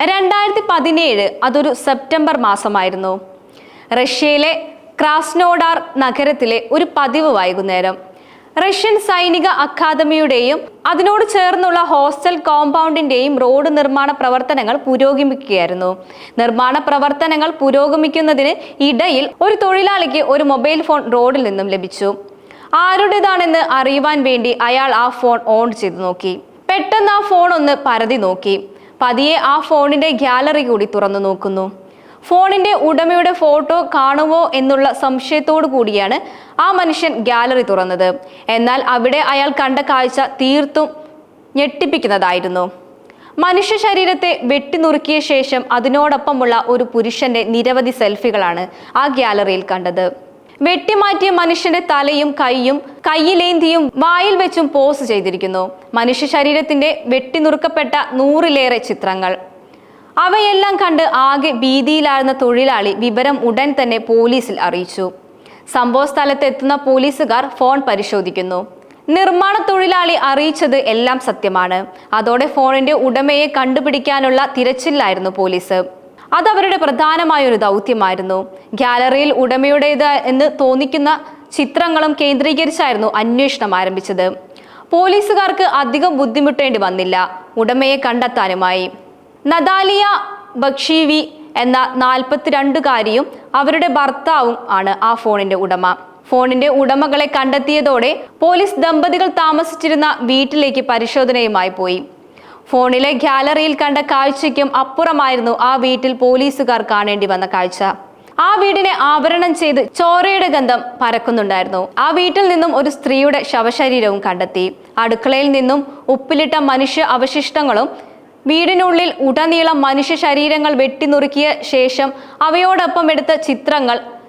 രണ്ടായിരത്തി പതിനേഴ് അതൊരു സെപ്റ്റംബർ മാസമായിരുന്നു. റഷ്യയിലെ ക്രാസ്നോഡാർ നഗരത്തിലെ ഒരു പതിവ് വൈകുന്നേരം. റഷ്യൻ സൈനിക അക്കാദമിയുടെയും അതിനോട് ചേർന്നുള്ള ഹോസ്റ്റൽ കോമ്പൗണ്ടിന്റെയും റോഡ് നിർമ്മാണ പ്രവർത്തനങ്ങൾ പുരോഗമിക്കുകയായിരുന്നു. നിർമ്മാണ പ്രവർത്തനങ്ങൾ പുരോഗമിക്കുന്നതിന് ഇടയിൽ ഒരു തൊഴിലാളിക്ക് ഒരു മൊബൈൽ ഫോൺ റോഡിൽ നിന്നും ലഭിച്ചു. ആരുടേതാണെന്ന് അറിയുവാൻ വേണ്ടി അയാൾ ആ ഫോൺ ഓൺ ചെയ്തു നോക്കി. പെട്ടെന്ന് ആ ഫോൺ ഒന്ന് പരതി നോക്കി. പതിയെ ആ ഫോണിന്റെ ഗ്യാലറി കൂടി തുറന്നു നോക്കുന്നു. ഫോണിന്റെ ഉടമയുടെ ഫോട്ടോ കാണുമോ എന്നുള്ള സംശയത്തോടു കൂടിയാണ് ആ മനുഷ്യൻ ഗ്യാലറി തുറന്നത്. എന്നാൽ അവിടെ അയാൾ കണ്ട കാഴ്ച തീർത്തും ഞെട്ടിപ്പിക്കുന്നതായിരുന്നു. മനുഷ്യ ശരീരത്തെ വെട്ടിനുറുക്കിയ ശേഷം അതിനോടൊപ്പമുള്ള ഒരു പുരുഷന്റെ നിരവധി സെൽഫികളാണ് ആ ഗ്യാലറിയിൽ കണ്ടത്. വെട്ടിമാറ്റിയ മനുഷ്യന്റെ തലയും കൈയും കയ്യിലേന്തിയും വായിൽ വെച്ചും പോസ് ചെയ്തിരിക്കുന്നു. മനുഷ്യ ശരീരത്തിന്റെ വെട്ടിനുറുക്കപ്പെട്ട നൂറിലേറെ ചിത്രങ്ങൾ. അവയെല്ലാം കണ്ട് ആകെ ഭീതിയിലായിരുന്ന തൊഴിലാളി വിവരം ഉടൻ തന്നെ പോലീസിൽ അറിയിച്ചു. സംഭവ സ്ഥലത്തെത്തുന്ന പോലീസുകാർ ഫോൺ പരിശോധിക്കുന്നു. നിർമ്മാണ തൊഴിലാളി അറിയിച്ചത് എല്ലാം സത്യമാണ്. അതോടെ ഫോണിന്റെ ഉടമയെ കണ്ടുപിടിക്കാനുള്ള തിരച്ചിലായിരുന്നു പോലീസ്. അത് അവരുടെ പ്രധാനമായ ഒരു ദൗത്യമായിരുന്നു. ഗാലറിയിൽ ഉടമയുടേത് എന്ന് തോന്നിക്കുന്ന ചിത്രങ്ങളും കേന്ദ്രീകരിച്ചായിരുന്നു അന്വേഷണം ആരംഭിച്ചത്. പോലീസുകാർക്ക് അധികം ബുദ്ധിമുട്ടേണ്ടി വന്നില്ല. ഉടമയെ കണ്ടെത്താനുമായി. നദാലിയ ബക്ഷീവി എന്ന നാൽപ്പത്തിരണ്ടുകാരിയും അവരുടെ ഭർത്താവും ആണ് ആ ഫോണിന്റെ ഉടമ. ഫോണിന്റെ ഉടമകളെ കണ്ടെത്തിയതോടെ പോലീസ് ദമ്പതികൾ താമസിച്ചിരുന്ന വീട്ടിലേക്ക് പരിശോധനയുമായി പോയി. ഫോണിലെ ഗ്യാലറിയിൽ കണ്ട കാഴ്ചയ്ക്കും അപ്പുറമായിരുന്നു ആ വീട്ടിൽ പോലീസുകാർ കാണേണ്ടി വന്ന കാഴ്ച. ആ വീടിനെ ആവരണം ചെയ്ത് ചോരയുടെ ഗന്ധം പരക്കുന്നുണ്ടായിരുന്നു. ആ വീട്ടിൽ നിന്നും ഒരു സ്ത്രീയുടെ ശവശരീരവും കണ്ടെത്തി. അടുക്കളയിൽ നിന്നും ഉപ്പിലിട്ട മനുഷ്യ അവശിഷ്ടങ്ങളും വീടിനുള്ളിൽ ഉടനീളം മനുഷ്യ ശരീരങ്ങൾ വെട്ടിനുറുക്കിയ ശേഷം അവയോടൊപ്പം എടുത്ത ചിത്രങ്ങൾ